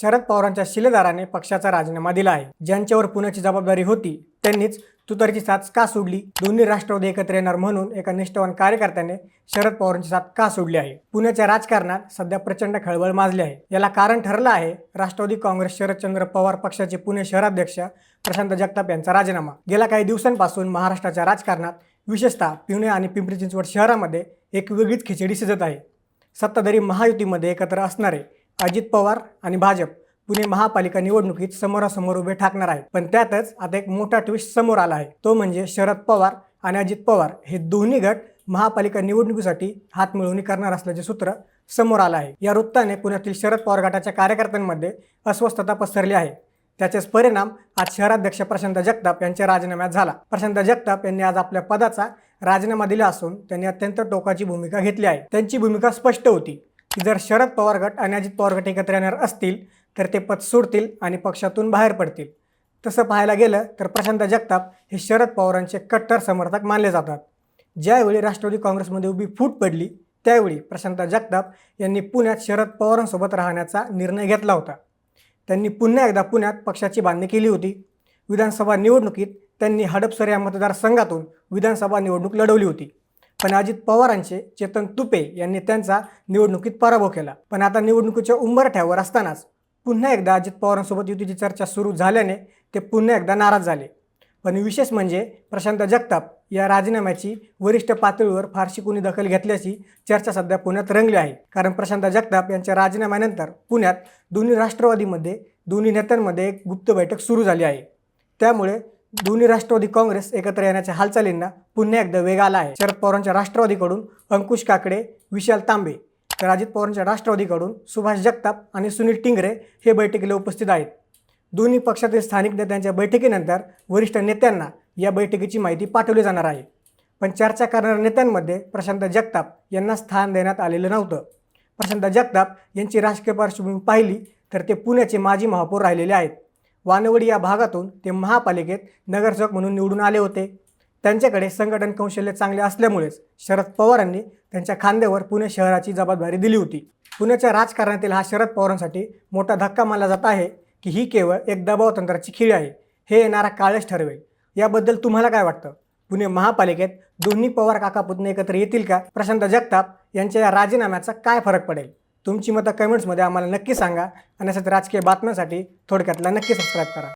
शरद पवारांच्या शिलेदाराने पक्षाचा राजीनामा दिला आहे. ज्यांच्यावर पुण्याची जबाबदारी होती त्यांनीच तुतारीची साथ का सोडली? दोन्ही राष्ट्रवादी एकत्र येणार म्हणून एका निष्ठावान कार्यकर्त्याने शरद पवारांची साथ का सोडली आहे? पुण्याच्या राजकारणात सध्या प्रचंड खळबळ माजली आहे. याला कारण ठरलं आहे राष्ट्रवादी काँग्रेस शरदचंद्र पवार पक्षाचे पुणे शहराध्यक्ष प्रशांत जगताप यांचा राजीनामा. गेल्या काही दिवसांपासून महाराष्ट्राच्या राजकारणात विशेषतः पुणे आणि पिंपरी चिंचवड शहरामध्ये एक वेगळीच खिचडी शिजत आहे. सत्ताधारी महायुतीमध्ये एकत्र असणारे अजित पवार आणि भाजप पुणे महापालिका निवडणुकीत समोरासमोर उभे ठाकणार आहे पण त्यातच आता एक मोठा ट्विस्ट समोर आला आहे. तो म्हणजे शरद पवार आणि अजित पवार हे दोन्ही गट महापालिका निवडणुकीसाठी हात मिळवणी करणार असल्याचे सूत्र समोर आलं आहे. या वृत्ताने पुण्यातील शरद पवार गटाच्या कार्यकर्त्यांमध्ये अस्वस्थता पसरली आहे. त्याचेच परिणाम आज शहराध्यक्ष प्रशांत जगताप यांच्या राजीनाम्यात झाला. प्रशांत जगताप यांनी आज आपल्या पदाचा राजीनामा दिला असून त्यांनी अत्यंत टोकाची भूमिका घेतली आहे. त्यांची भूमिका स्पष्ट होती. की जर शरद पवार गट आणि अजित पवार गट एकत्र येणार असतील तर ते पद सोडतील आणि पक्षातून बाहेर पडतील. तसं पाहायला गेलं तर प्रशांत जगताप हे शरद पवारांचे कट्टर समर्थक मानले जातात. ज्यावेळी राष्ट्रवादी काँग्रेसमध्ये उभी फूट पडली त्यावेळी प्रशांत जगताप यांनी पुण्यात शरद पवारांसोबत राहण्याचा निर्णय घेतला होता. त्यांनी पुन्हा एकदा पुण्यात पक्षाची बांधणी केली होती. विधानसभा निवडणुकीत त्यांनी हडपसर या मतदारसंघातून विधानसभा निवडणूक लढवली होती. पण अजित पवारांचे चेतन तुपे यांनी त्यांचा निवडणुकीत पराभव केला. पण आता निवडणुकीच्या उंबरठ्यावर असतानाच पुन्हा एकदा अजित पवारांसोबत युतीची चर्चा सुरू झाल्याने ते पुन्हा एकदा नाराज झाले. पण विशेष म्हणजे प्रशांत जगताप या राजीनाम्याची वरिष्ठ पातळीवर फारशी कुणी दखल घेतल्याची चर्चा सध्या पुण्यात रंगली आहे. कारण प्रशांत जगताप यांच्या राजीनाम्यानंतर पुण्यात दोन्ही राष्ट्रवादीमध्ये दोन्ही नेत्यांमध्ये एक गुप्त बैठक सुरू झाली आहे. त्यामुळे दोन्ही राष्ट्रवादी काँग्रेस एकत्र येण्याच्या हालचालींना पुन्हा एकदा वेग आला आहे. शरद पवारांच्या राष्ट्रवादीकडून अंकुश काकडे विशाल तांबे तर अजित पवारांच्या राष्ट्रवादीकडून सुभाष जगताप आणि सुनील टिंगरे हे बैठकीला उपस्थित आहेत. दोन्ही पक्षातील स्थानिक नेत्यांच्या बैठकीनंतर वरिष्ठ नेत्यांना या बैठकीची माहिती पाठवली जाणार आहे. पण चर्चा करणाऱ्या नेत्यांमध्ये प्रशांत जगताप यांना स्थान देण्यात आलेलं नव्हतं. प्रशांत जगताप यांची राजकीय पार्श्वभूमी पाहिली तर ते पुण्याचे माजी महापौर राहिलेले आहेत. वानवडी या भागातून ते महापालिकेत नगरसेवक म्हणून निवडून आले होते. त्यांच्याकडे संघटन कौशल्य चांगले असल्यामुळेच शरद पवारांनी त्यांच्या खांद्यावर पुणे शहराची जबाबदारी दिली होती. पुण्याच्या राजकारणातील हा शरद पवारांसाठी मोठा धक्का मानला जात आहे की ही केवळ एक दबाव तंत्राची खीळ आहे. हे येणारा काळच ठरवेल. याबद्दल तुम्हाला काय वाटतं? पुणे महापालिकेत दोन्ही पवार काका पुतणे एकत्र येतील का? प्रशांत जगताप यांच्या या राजीनाम्याचा काय फरक पडेल? तुमची मतं कमेंट्समध्ये आम्हाला नक्की सांगा. आणि असंच राजकीय बातम्यांसाठी थोडक्यातला नक्की सबस्क्राईब करा.